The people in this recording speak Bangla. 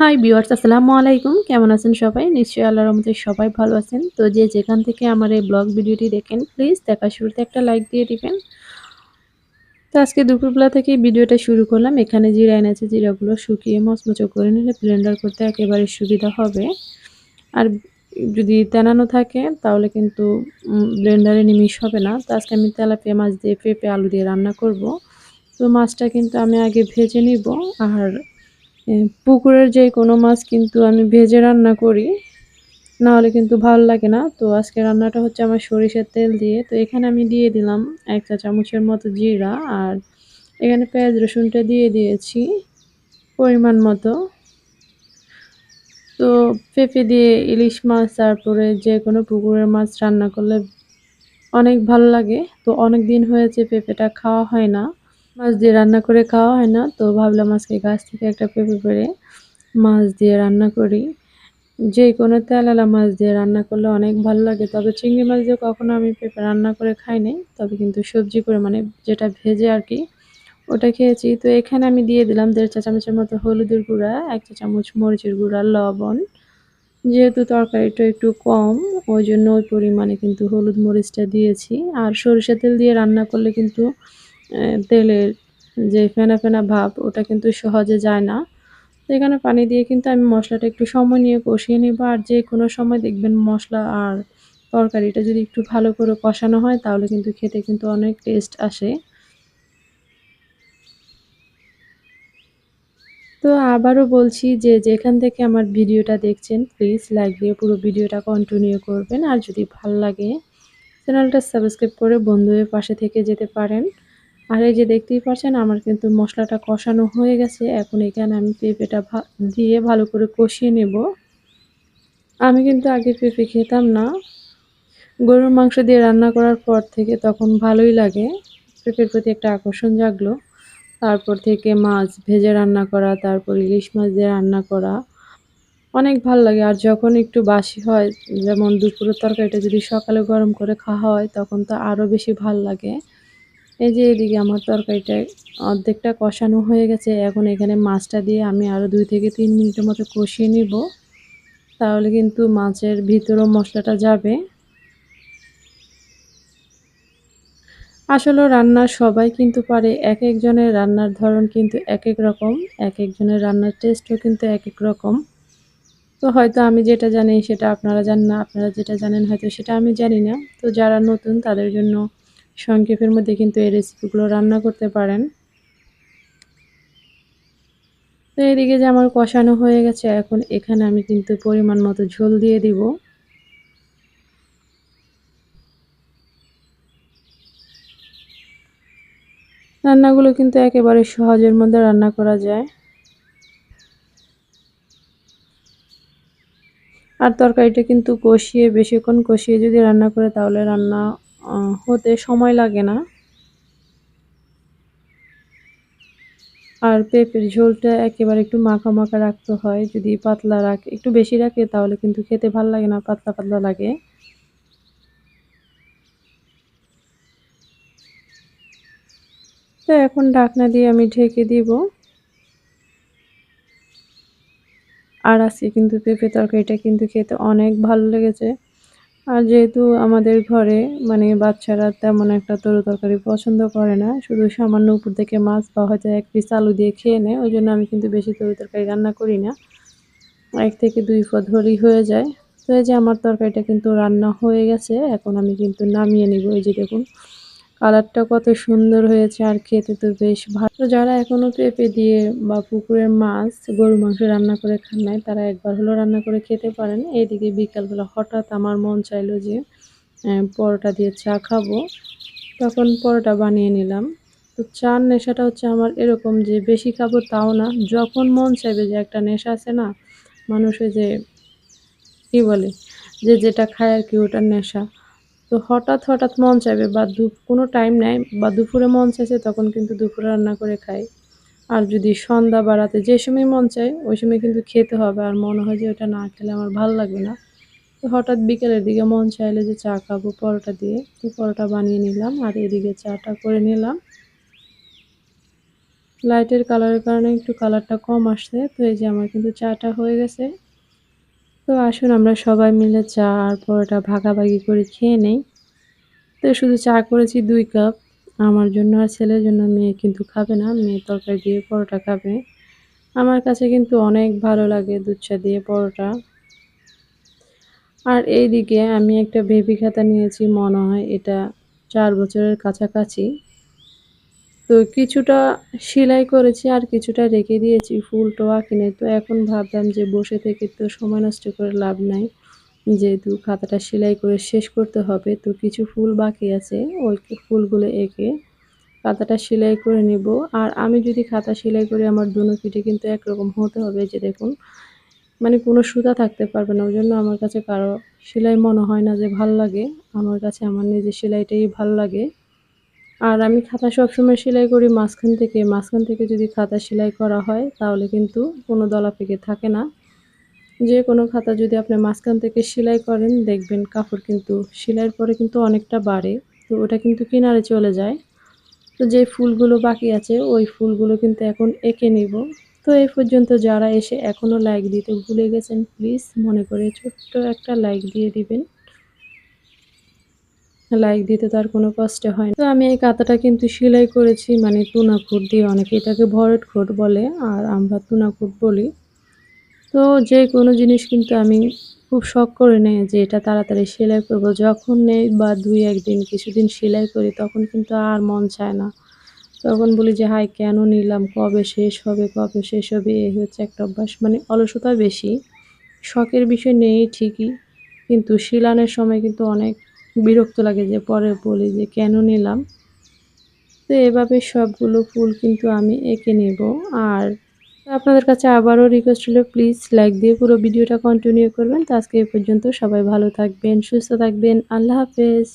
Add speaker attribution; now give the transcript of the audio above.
Speaker 1: হাই ভিউয়ার্স আসসালামু আলাইকুম। কেমন আছেন সবাই? নিশ্চয়ই আল্লাহর রহমতে সবাই ভালো আছেন। তো যে যেখান থেকে আমার এই ব্লগ ভিডিওটি দেখেন প্লিজ দেখা শুরুতে একটা লাইক দিয়ে দিবেন। তো আজকে দুপুরবেলা থেকে ভিডিওটা শুরু করলাম। এখানে জিরা এনেছে, জিরাগুলো শুকিয়ে মচমচো করে নিলে ব্লেন্ডার করতে একেবারে সুবিধা হবে। আর যদি তেনানো থাকে, তাহলে কিন্তু ব্লেন্ডারে নিমিশ হবে না। তো আজকে আমি তেলাপিয়া মাছ দিয়ে পেঁপে আলু দিয়ে রান্না করব। তো মাছটা কিন্তু আমি আগে ভেজে নিব, আর পুকুরের যে কোনো মাছ কিন্তু আমি ভেজে রান্না করি। না হলে কিন্তু ভালো লাগে না। তো আজকে রান্নাটা হচ্ছে আমার সরিষার তেল দিয়ে। তো এখানে আমি দিয়ে দিলাম এক চা চামচের মতো জিরা আর এখানে পেঁয়াজ রসুনটা দিয়ে দিয়েছি পরিমাণ মতো। তো পেঁপে দিয়ে ইলিশ মাছ তারপরে যে কোনো পুকুরের মাছ রান্না করলে অনেক ভালো লাগে। তো অনেক দিন হয়েছে পেঁপেটা খাওয়া হয় না। মাছ দিয়ে রান্না করে খাওয়া হয় না, তো ভাবলাম আজকে গাছ থেকে একটা পেঁপে পেরে মাছ দিয়ে রান্না করি। যে কোনো তেলালা মাছ দিয়ে রান্না করলে অনেক ভালো লাগে, তবে চিংড়ি মাছ দিয়ে কখনো আমি পেঁপে রান্না করে খাই নাই, তবে কিন্তু সবজি করে মানে যেটা ভেজে আর কি, ওটা খেয়েছি। তো এখানে আমি দিয়ে দিলাম দেড় চা চামচের মতো হলুদের গুঁড়া, এক চা চামচ মরিচের গুঁড়া, লবণ। যেহেতু তরকারিটা একটু কম, ওই জন্য ওই পরিমাণে কিন্তু হলুদ মরিচটা দিয়েছি। আর সরিষা তেল দিয়ে রান্না করলে কিন্তু তেলের যে ফেনা ফেনা ভাব, ওটা কিন্তু সহজে যায় না। তো এখানে পানি দিয়ে কিন্তু আমি মশলাটা একটু সময় নিয়ে কষিয়ে নেব। আর যে কোনো সময় দেখবেন মশলা আর তরকারিটা যদি একটু ভালো করে কষানো হয়, তাহলে কিন্তু খেতে কিন্তু অনেক টেস্ট আসে। তো আবারও বলছি যে যেখান থেকে আমার ভিডিওটা দেখছেন, প্লিজ লাইক দিয়ে পুরো ভিডিওটা কন্টিনিউ করবেন। আর যদি ভালো লাগে, চ্যানেলটা সাবস্ক্রাইব করে বন্ধুদের পাশে থেকে যেতে পারেন। আর এই যে দেখতেই পাচ্ছেন আমার কিন্তু মশলাটা কষানো হয়ে গেছে। এখন এখানে আমি পেঁপেটা দিয়ে ভালো করে কষিয়ে নেব। আমি কিন্তু আগে পেঁপে খেতাম না। গরুর মাংস দিয়ে রান্না করার পর থেকে তখন ভালোই লাগে। পেঁপের প্রতি একটা আকর্ষণ জাগলো। তারপর থেকে মাছ ভেজে রান্না করা, তারপর ইলিশ মাছ দিয়ে রান্না করা। অনেক ভালো লাগে। আর যখন একটু বাসি হয়, যেমন দুপুরের তরকারিটা যদি সকালে গরম করে খাওয়া হয়, তখন তো আরও বেশি ভালো লাগে। এই যে এদিকে আমার তরকারিটা অর্ধেকটা কষানো হয়ে গেছে, এখন এখানে মাছটা দিয়ে আমি আরও দুই থেকে তিন মিনিটের মতো কষিয়ে নিব। তাহলে কিন্তু মাছের ভিতরও মশলাটা যাবে। আসলে রান্না সবাই কিন্তু পারে, এক একজনের রান্নার ধরন কিন্তু এক এক রকম, এক একজনের রান্নার টেস্টও কিন্তু এক এক রকম। তো হয়তো আমি যেটা জানি সেটা আপনারা জান না, আপনারা যেটা জানেন হয়তো সেটা আমি জানি না। তো যারা নতুন তাদের জন্য সংক্ষেপের মধ্যে কিন্তু এই রেসিপিগুলো রান্না করতে পারেন। তো এদিকে যে আমার কষানো হয়ে গেছে, এখন এখানে আমি কিন্তু পরিমাণ মতো ঝোল দিয়ে দিব। রান্নাগুলো কিন্তু একেবারে সহজের মধ্যে রান্না করা যায়। আর তরকারিটা কিন্তু কষিয়ে, বেশিক্ষণ কষিয়ে যদি রান্না করে, তাহলে রান্না হতে সময় লাগে না। আর পেঁপের ঝোলটা একেবারে একটু মাখা মাখা রাখতে হয়, যদি পাতলা রাখে, একটু বেশি রাখে তাহলে কিন্তু খেতে ভালো লাগে না, পাতলা পাতলা লাগে। তো এখন ঢাকনা দিয়ে আমি ঢেকে দিব। আর আজকে কিন্তু পেঁপে তরকারিটা কিন্তু খেতে অনেক ভালো লেগেছে। আর যেহেতু আমাদের ঘরে মানে বাচ্চারা তেমন একটা তরু তরকারি পছন্দ করে না, শুধু সামান্য উপর থেকে মাছ বা হয়তো এক পিস আলু দিয়ে খেয়ে নেয়, ওই জন্য আমি কিন্তু বেশি তরু তরকারি রান্না করি না। এক থেকে দুই পদ হলেই হয়ে যায়। তো এই যে আমার তরকারিটা কিন্তু রান্না হয়ে গেছে, এখন আমি কিন্তু নামিয়ে নিব। এই যে দেখুন কালারটা কত সুন্দর হয়েছে আর খেতে তো বেশ ভালো। যারা এখনও পেঁপে দিয়ে বা পুকুরের মাছ, গরু মাংস রান্না করে খান নাই, তারা একবার হলো রান্না করে খেতে পারেন। এইদিকে বিকালবেলা হঠাৎ আমার মন চাইলো যে পরোটা দিয়ে চা খাব। তখন পরোটা বানিয়ে নিলাম। তো চার নেশাটা হচ্ছে আমার এরকম যে বেশি খাব তাও না। যখন মন চাইবে যে একটা নেশা আছে না মানুষের যে, কী বলে, যে যেটা খায় আর কি ওটার নেশা। তো হঠাৎ হঠাৎ মন চাইবে বা দু, কোনো টাইম নেয় বা দুপুরে মন চাইছে তখন কিন্তু দুপুরে রান্না করে খাই আর যদি সন্ধ্যা বা রাতে যে সময় মন চায়, ওই সময় কিন্তু খেতে হবে। আর মনে হয় যে ওটা না খেলে আমার ভালো লাগবে না। তো হঠাৎ বিকেলের দিকে মন চাইলে যে চা খাব পরোটা দিয়ে। তো পরোটা বানিয়ে নিলাম আর এদিকে চাটা করে নিলাম। লাইটের কালারের কারণে একটু কালারটা কম আসছে। তো এই যে আমার কিন্তু চাটা হয়ে গেছে। তো আসুন আমরা সবাই মিলে চা আর পরোটা ভাগাভাগি করে খেয়ে নেই। তো শুধু চা করেছি দুই কাপ। আমার জন্য আর ছেলের জন্য মেয়ে কিন্তু খাবে না, মেয়ে তরকারি দিয়ে পরোটা খাবে। আমার কাছে কিন্তু অনেক ভালো লাগে দুধ চা দিয়ে পরোটা। আর এইদিকে আমি একটা বেবি খাতা নিয়েছি মনে হয়, এটা চার বছরের কাছাকাছি। তো কিছুটা সেলাই করেছি আর কিছুটা রেখে দিয়েছি ফুল টোয়া কিনে। তো এখন ভাবলাম যে বসে থেকে তো সময় নষ্ট করে লাভ নাই। যেহেতু খাতাটা সেলাই করে শেষ করতে হবে, তো কিছু ফুল বাকি আছে। ওই ফুলগুলো এঁকে খাতাটা সেলাই করে নেব। আর আমি যদি খাতা সেলাই করি আমার দুনো পিঠে কিন্তু একরকম হতে হবে যে দেখুন মানে কোনো সুতা থাকতে পারবে না। ওই জন্য আমার কাছে কারও সেলাই মনে হয় না যে ভালো লাগে। আমার কাছে আমার নিজের সেলাইটাই ভালো লাগে। আর আমি খাতা সবসময় সেলাই করি মাঝখান থেকে। মাঝখান থেকে যদি খাতা সেলাই করা হয়, তাহলে কিন্তু কোনো দলা পেকে থাকে না। যে কোনো খাতা যদি আপনি মাঝখান থেকে সেলাই করেন, দেখবেন কাপড় কিন্তু সেলাইয়ের পরে কিন্তু অনেকটা বাড়ে। তো ওটা কিন্তু কিনারে চলে যায়। তো যে ফুলগুলো বাকি আছে, ওই ফুলগুলো কিন্তু এখন এঁকে নিব। তো এই পর্যন্ত যারা এসে এখনও লাইক দিতে ভুলে গেছেন প্লিজ মনে করে ছোট্ট একটা লাইক দিয়ে দিবেন। লাইক দিতে তার কোনো কষ্ট হয় তো আমি এই কাঁথাটা কিন্তু সেলাই করেছি মানে টুনা খুঁট দিয়ে অনেকে এটাকে ভরট খুঁট বলে, আর আমরা টুনা খুঁট বলি। তো যে কোনো জিনিস কিন্তু আমি খুব শখ করে নেই যে এটা তাড়াতাড়ি সেলাই করব। যখন নেই বা দুই একদিন কিছুদিন সেলাই করি, তখন কিন্তু আর মন চায় না। তখন বলি যে হাই কেন নিলাম? কবে শেষ হবে? কবে শেষ হবে? এই হচ্ছে একটা অভ্যাস। মানে অলসতা বেশি। শখের বিষয় নেই ঠিকই, কিন্তু শিলানের সময় কিন্তু অনেক বিরক্ত লাগে যে পরে বলি যে কেন নিলাম? তো এভাবে সবগুলো ফুল কিন্তু আমি এঁকে নেব। আর আপনাদের কাছে আবারও রিকোয়েস্ট হলো প্লিজ লাইক দিয়ে পুরো ভিডিওটা কন্টিনিউ করবেন। তো আজকে এই পর্যন্ত সবাই ভালো থাকবেন, সুস্থ থাকবেন। আল্লাহ হাফেজ।